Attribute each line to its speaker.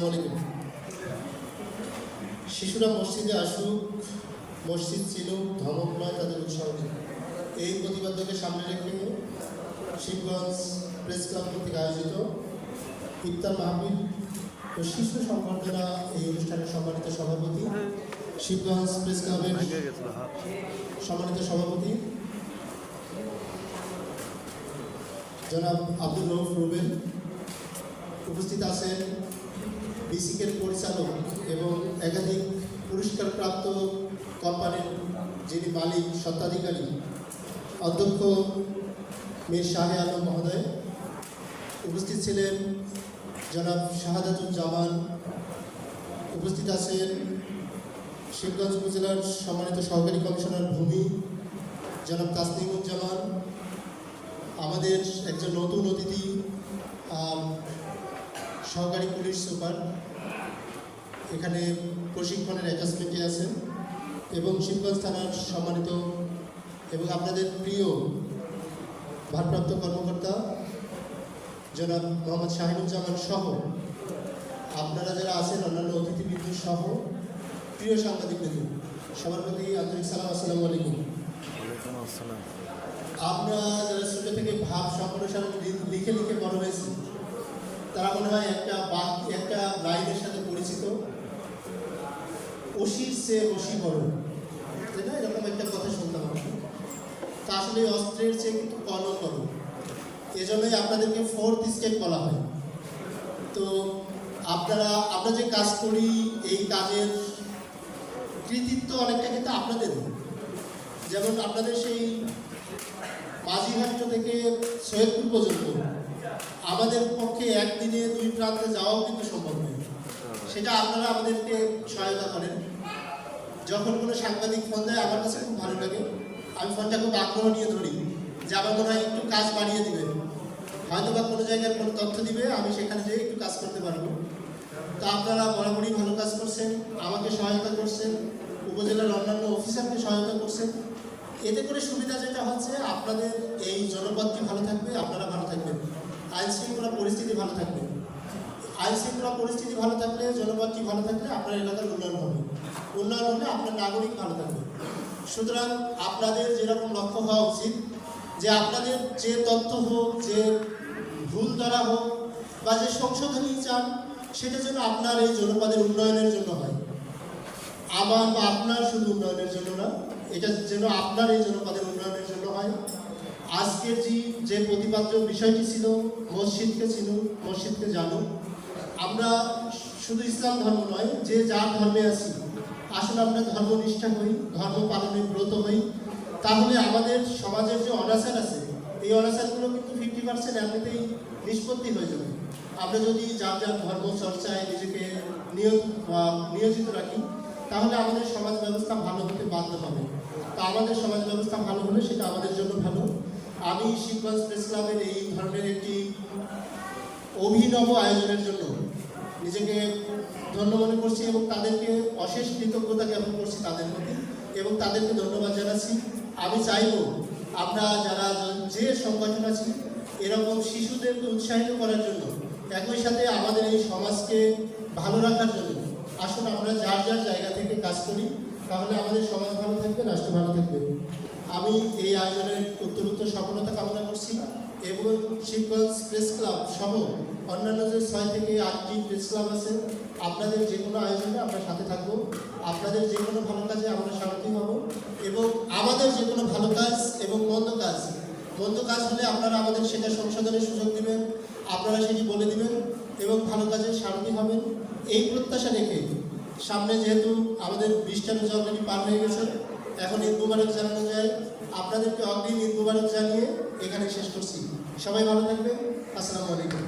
Speaker 1: আসসালামু আলাইকুম শিশুরা মসজিদে আসুক, মসজিদ ছিল নয়, তাদের উৎসাহ এই প্রতিবাদ্যকে সামনে রেখে শিবগঞ্জ প্রেস ক্লাব কর্তৃক আয়োজিত ইফতার মাহফিল। ও শিশু সংবর্ধনা এই অনুষ্ঠানের সম্মানিত সভাপতি, শিবগঞ্জ প্রেস ক্লাবের সম্মানিত সভাপতি, জনাব আব্দুল রৌফ রুবেল। উপস্থিত আছেন বিসিকের পরিচালক এবং একাধিক পুরস্কারপ্রাপ্ত কোম্পানির যিনি মালিক, স্বত্বাধিকারী, অধ্যক্ষ মীর শাহে আলম মহোদয়, উপস্থিত ছিলেন জনাব শাহাদাতুজ্জামান, উপস্থিত আছেন শিবগঞ্জ উপজেলার সম্মানিত সহকারী কমিশনার ভূমি জনাব তাসলিমুজ্জামান আমাদের একজন নতুন অতিথি সহকারী পুলিশ সুপার এখানে প্রশিক্ষণের অ্যাটাচমেন্টে আছেন এবং শিবগঞ্জ থানার সম্মানিত এবং আপনাদের প্রিয় ভারপ্রাপ্ত কর্মকর্তা জনাব মোহাম্মদ শাহিনুজ্জামান সহ আপনারা যারা আছেন অন্যান্য অতিথিবৃন্দ সহ প্রিয় সাংবাদিক বৃন্দ সবার প্রতি আন্তরিক সালাম আসসালামু আলাইকুম। আমরা যারা ছোট থেকে ভাব সম্প্রসারণ লি- লিখে লিখে বড় হয়েছি তারা মনে হয় একটা বাক, একটা লাইনের সাথে পরিচিত। অসির সে অসি বড়। তাই না? এরকম একটা কথা শুনতাম আমরা। তা আসলে অস্ত্রের চেয়ে কিন্তু কলম বড় এজন্যই আপনাদেরকে ফোর্থ স্টেপ বলা হয়। তো আপনারা, আমরা যে কাজ করি, এই কাজের কৃতিত্ব অনেকটা কিন্তু আপনাদের। যেমন আপনাদের সেই মাঝিঘাট থেকে সৈয়দপুর পর্যন্ত। আমাদের পক্ষে একদিনে দুই প্রান্তে যাওয়াও কিন্তু সম্ভব নয়। সেটা আপনারা আমাদেরকে সহায়তা করেন। যখন কোনো সাংবাদিক ফোন দেয়, আমার কাছে খুব ভালো লাগে। আমি ফোনটা খুব আগ্রহ নিয়ে ধরি যে আমার মনে হয় একটু কাজ বাড়িয়ে দিবে। হয়তো বা কোনো জায়গায় কোনো তথ্য দিবে, আমি সেখানে যেয়ে একটু কাজ করতে পারব। তা আপনারা বরাবরই ভালো কাজ করছেন, আমাকে সহায়তা করছেন, উপজেলার অন্যান্য অফিসারকে সহায়তা করছেন। এতে করে সুবিধা যেটা হচ্ছে আপনাদের এই জনপদটি ভালো থাকবে, আপনারা ভালো থাকবেন। আইন শৃঙ্খলা পরিস্থিতি ভালো থাকবে। আইন শৃঙ্খলা পরিস্থিতি ভালো থাকলে, জনপদটি ভালো থাকলে আপনার এলাকার উন্নয়ন হবে। উন্নয়ন হলে আপনার নাগরিক ভালো থাকবে। সুতরাং আপনাদের যেরকম লক্ষ্য হওয়া উচিত, যে আপনাদের যে তথ্য হোক, যে ভুল ধরা হোক, বা যে সংশোধনী চান, সেটা যেন আপনার এই জনপদের উন্নয়নের জন্য হয়। আমার বা আপনার শুধু উন্নয়নের জন্য না, এটা যেন আপনার এই জনপদের উন্নয়নের জন্য হয়। আজকের যে যে প্রতিপাদ্য বিষয়টি ছিল, মসজিদকে চিনুন মসজিদকে জানুন আমরা শুধু ইসলাম ধর্ম নয়, যে যার ধর্মে আছি আসলে আমরা ধর্মনিষ্ঠা হই ধর্ম পালনে ব্রত হই। তাহলে আমাদের সমাজের যে অনাচার আছে, এই অনাচারগুলো কিন্তু ফিফটি পার্সেন্ট এমনিতেই নিষ্পত্তি হয়ে যাবে। আমরা যদি যার যার ধর্ম চর্চায় নিজেকে নিয়োজিত রাখি, তাহলে আমাদের সমাজ ব্যবস্থা ভালো হতে বাধ্য হবে। তা আমাদের সমাজ ব্যবস্থা ভালো হলে সেটা আমাদের জন্য ভালো। আমি শিবগঞ্জ প্রেস ক্লাবের এই ধরনের একটি অভিনব আয়োজনের জন্য নিজেকে ধন্য মনে করছি এবং তাদেরকে অশেষ কৃতজ্ঞতা জ্ঞাপন করছি তাদের প্রতি এবং তাদেরকে ধন্যবাদ জানাচ্ছি। আমি চাইব আমরা যারা যে সংগঠন আছি, এরকম শিশুদেরকে উৎসাহিত করার জন্য, একই সাথে আমাদের এই সমাজকে ভালো রাখার জন্য আসুন আমরা যার যার জায়গা থেকে কাজ করি, তাহলে আমাদের সমাজ ভালো থাকবে, রাষ্ট্র ভালো থাকবে। আমি এই আয়োজনের উত্তরোত্তর সফলতা কামনা করছি এবং শিবগঞ্জ প্রেস ক্লাব সহ অন্যান্য যে ছয় থেকে আটটি প্রেস ক্লাব আছে, আপনাদের যে কোনো আয়োজনে আমরা সাথে থাকব। আপনাদের যে কোনো ভালো কাজে আমরা সারথি হব। এবং আমাদের যে কোনো ভালো কাজ এবং মন্দ কাজ মন্দ কাজ হলে আপনারা আমাদের সেটা সংশোধনের সুযোগ দিবেন, আপনারা সেটি বলে দিবেন এবং ভালো কাজে সারথি হবেন। এই প্রত্যাশা রেখে সামনে যেহেতু আমাদের বিশটা রোজা অলরেডি পার হয়ে গেছে এখন ঈদ মুবারক জানানো যায়। আপনাদেরকে অগ্রিম ঈদ মুবারক জানিয়ে এখানে শেষ করছি। সবাই ভালো থাকবে আসসালামু আলাইকুম।